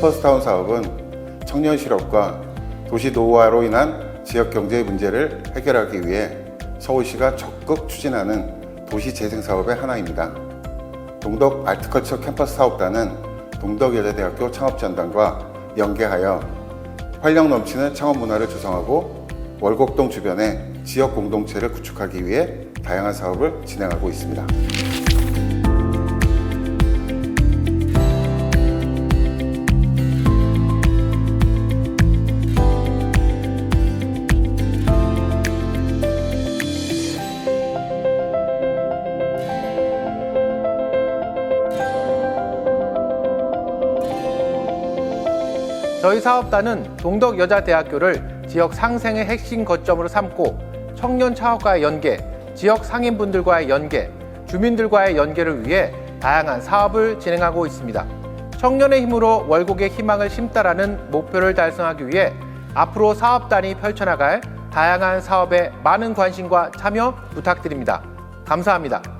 캠퍼스타운 사업은 청년 실업과 도시 노후화로 인한 지역 경제의 문제를 해결하기 위해 서울시가 적극 추진하는 도시 재생 사업의 하나입니다. 동덕 알트컬처 캠퍼스 사업단은 동덕여자대학교 창업전단과 연계하여 활력 넘치는 창업 문화를 조성하고 월곡동 주변에 지역 공동체를 구축하기 위해 다양한 사업을 진행하고 있습니다. 저희 사업단은 동덕여자대학교를 지역 상생의 핵심 거점으로 삼고 청년 창업과의 연계, 지역 상인분들과의 연계, 주민들과의 연계를 위해 다양한 사업을 진행하고 있습니다. 청년의 힘으로 월곡의 희망을 심다라는 목표를 달성하기 위해 앞으로 사업단이 펼쳐나갈 다양한 사업에 많은 관심과 참여 부탁드립니다. 감사합니다.